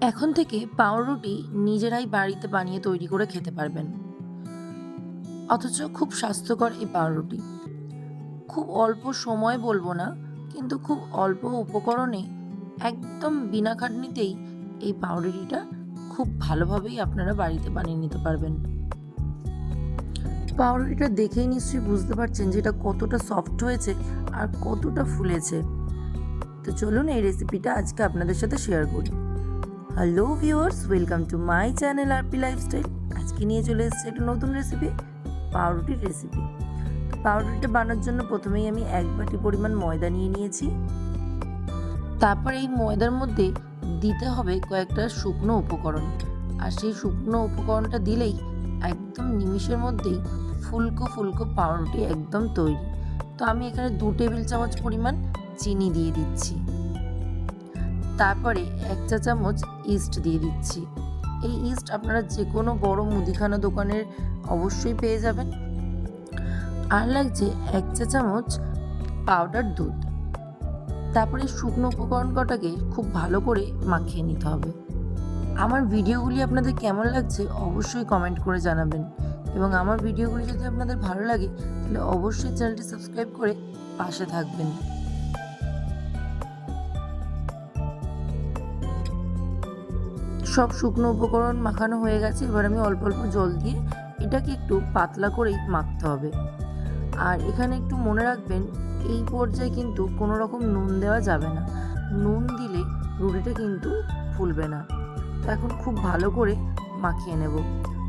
এখন থেকে পাউরুটি নিজেরাই বাড়িতে বানিয়ে তৈরি করে খেতে পারবেন। অথচ খুব স্বাস্থ্যকর এই পাউরুটি। খুব অল্প সময় বলব না, কিন্তু খুব অল্প উপকরণে একদম বিনা খাটনিতেই এই পাউরুটিটা খুব ভালোভাবেই আপনারা বাড়িতে বানিয়ে নিতে পারবেন। পাউরুটিটা দেখেই নিশ্চয়ই বুঝতে পারছেন যে এটা কতটা সফট হয়েছে আর কতটা ফুলেছে। তো চলুন এই রেসিপিটা আজকে আপনাদের সাথে শেয়ার করি। Hello viewers welcome to my channel RP lifestyle আজকে নিয়ে চলে এসেছে একটা নতুন রেসিপি পাউরুটির রেসিপি তো পাউরুটিটা বানানোর জন্য প্রথমেই আমি এক বাটি পরিমাণ ময়দা নিয়ে নিয়েছি। তারপর এই ময়দার মধ্যে দিতে হবে কয়েকটা শুকনো উপকরণ। আর সেই শুকনো উপকরণটা দিলেই একদম নিমিষের মধ্যেই ফুলকো ফুলকো পাউরুটি একদম তৈরি। তো আমি এখানে দু টেবিল চামচ পরিমাণ চিনি দিয়ে দিচ্ছি। তারপরে এক চা চামচ ইস্ট দিয়ে দিচ্ছি। এই ইস্ট আপনারা যে কোনো বড় মুদিখানা দোকানের অবশ্যই পেয়ে যাবেন। আর লাগছে এক চা চামচ পাউডার দুধ। তারপরে শুকনো উপকরণ কটাকে খুব ভালো করে মাখিয়ে নিতে হবে। আমার ভিডিওগুলি আপনাদের কেমন লাগছে অবশ্যই কমেন্ট করে জানাবেন। এবং আমার ভিডিওগুলি যদি আপনাদের ভালো লাগে, তাহলে অবশ্যই চ্যানেলটি সাবস্ক্রাইব করে পাশে থাকবেন। সব শুকনো উপকরণ মাখানো হয়ে গেছে, এবার আমি অল্প অল্প জল দিয়ে এটাকে একটু পাতলা করেই মাখতে হবে। আর এখানে একটু মনে রাখবেন, এই পর্যায়ে কিন্তু কোনো রকম নুন দেওয়া যাবে না। নুন দিলে রুটিটা কিন্তু ফুলবে না। এখন খুব ভালো করে মাখিয়ে নেব।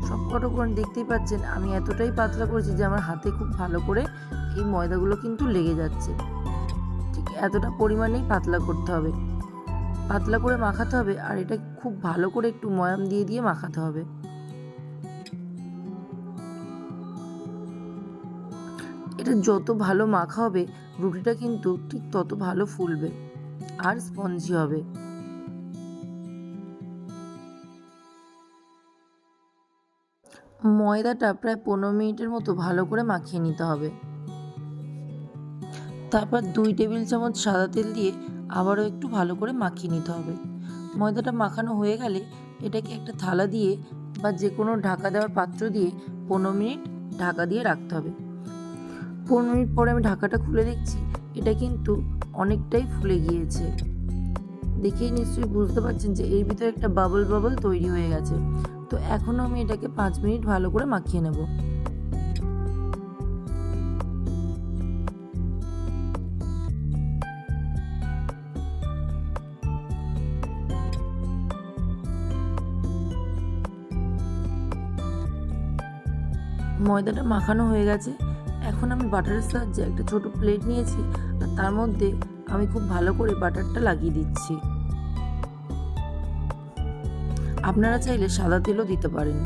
সব কতক্ষণ দেখতেই পাচ্ছেন, আমি এতটাই পাতলা করেছি যে আমার হাতে খুব ভালো করে এই ময়দাগুলো কিন্তু লেগে যাচ্ছে। ঠিক এতটা পরিমাণেই পাতলা করতে হবে। পাতলা করে মাখাতে হবে আর এটা খুব ভালো করে একটু ময়াম দিয়ে দিয়ে মাখাতে হবে। এটা যত ভালো মাখা হবে, রুটিটা কিন্তু ঠিক তত ভালো ফুলবে আর স্পঞ্জি হবে। ময়দাটা প্রায় পনেরো মিনিটের মতো ভালো করে মাখিয়ে নিতে হবে। তারপর দুই টেবিল চামচ সাদা তেল দিয়ে আবারও একটু ভালো করে মাখিয়ে নিতে হবে। ময়দাটা মাখানো হয়ে গেলে এটাকে একটা থালা দিয়ে বা যে কোনো ঢাকা দেওয়ার পাত্র দিয়ে পনেরো মিনিট ঢাকা দিয়ে রাখতে হবে। পনেরো মিনিট পরে আমি ঢাকাটা খুলে দেখছি, এটা কিন্তু অনেকটাই ফুলে গিয়েছে। দেখেই নিশ্চয়ই বুঝতে পারছেন যে এর ভিতরে একটা বাবল বাবল তৈরি হয়ে গেছে। তো এখনও আমি এটাকে পাঁচ মিনিট ভালো করে মাখিয়ে নেব। ময়দাটা মাখানো হয়ে গেছে। এখন আমি বাটারের সাহায্যে একটা ছোট প্লেট নিয়েছি আর তার মধ্যে আমি খুব ভালো করে বাটারটা লাগিয়ে দিচ্ছি। আপনারা চাইলে সাদা তেলও দিতে পারেন।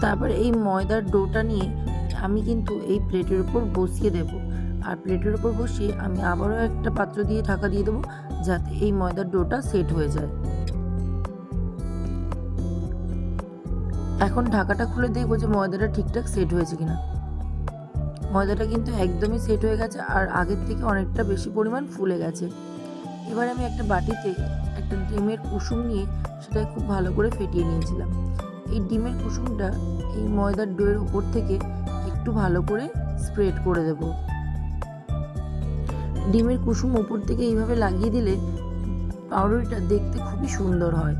তারপর এই ময়দার ডোটা নিয়ে আমি কিন্তু এই প্লেটের উপর বসিয়ে দেব। আর প্লেটের উপর বসিয়ে আমি আবারও একটা পাত্র দিয়ে ঢাকা দিয়ে দেবো যাতে এই ময়দার ডোটা সেট হয়ে যায়। এখন ঢাকাটা খুলে দেখব যে ময়দাটা ঠিকঠাক সেট হয়েছে কিনা। ময়দাটা কিন্তু একদমই সেট হয়ে গেছে আর আগের থেকে অনেকটা বেশি পরিমাণ ফুলে গেছে। এবার আমি একটা বাটিতে একটা ডিমের কুসুম নিয়ে সেটা খুব ভালো করে ফেটিয়ে নিয়েছিলাম। এই ডিমের কুসুমটা এই ময়দার ডোয়ের উপর থেকে একটু ভালো করে স্প্রেড করে দেব। ডিমের কুসুম উপর থেকে এইভাবে লাগিয়ে দিলে পাউরুটিটা দেখতে খুবই সুন্দর হয়।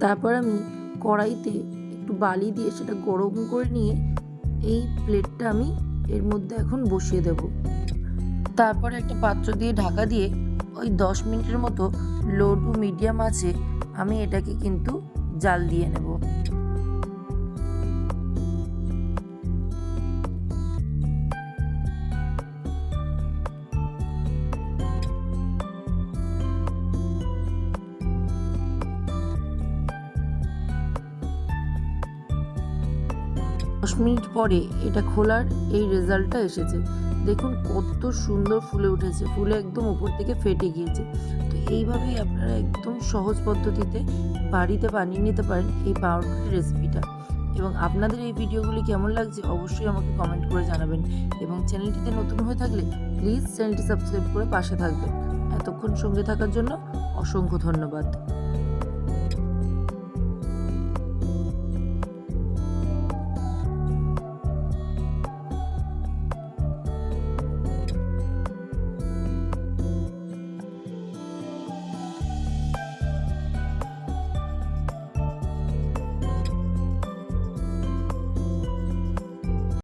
তারপর আমি কড়াইতে একটু বালি দিয়ে সেটা গরম করে নিয়ে এই প্লেটটা আমি এর মধ্যে এখন বসিয়ে দেব। তারপর একটা পাত্র দিয়ে ঢাকা দিয়ে ওই দশ মিনিটের মতো লো টু মিডিয়াম আছে আমি এটাকে কিন্তু জাল দিয়ে নেব। দশ মিনিট পরে এটা খোলার এই রেজাল্টটা এসেছে। দেখুন কত সুন্দর ফুলে উঠেছে, ফুলে একদম উপর থেকে ফেটে গিয়েছে। তো এইভাবেই আপনারা একদম সহজ পদ্ধতিতে বাড়িতে বানিয়ে নিতে পারেন এই পাউরুটির রেসিপিটা। এবং আপনাদের এই ভিডিওগুলি কেমন লাগছে অবশ্যই আমাকে কমেন্ট করে জানাবেন। এবং চ্যানেলটিতে নতুন হয়ে থাকলে প্লিজ চ্যানেলটি সাবস্ক্রাইব করে পাশে থাকবেন। এতক্ষণ সঙ্গে থাকার জন্য অসংখ্য ধন্যবাদ।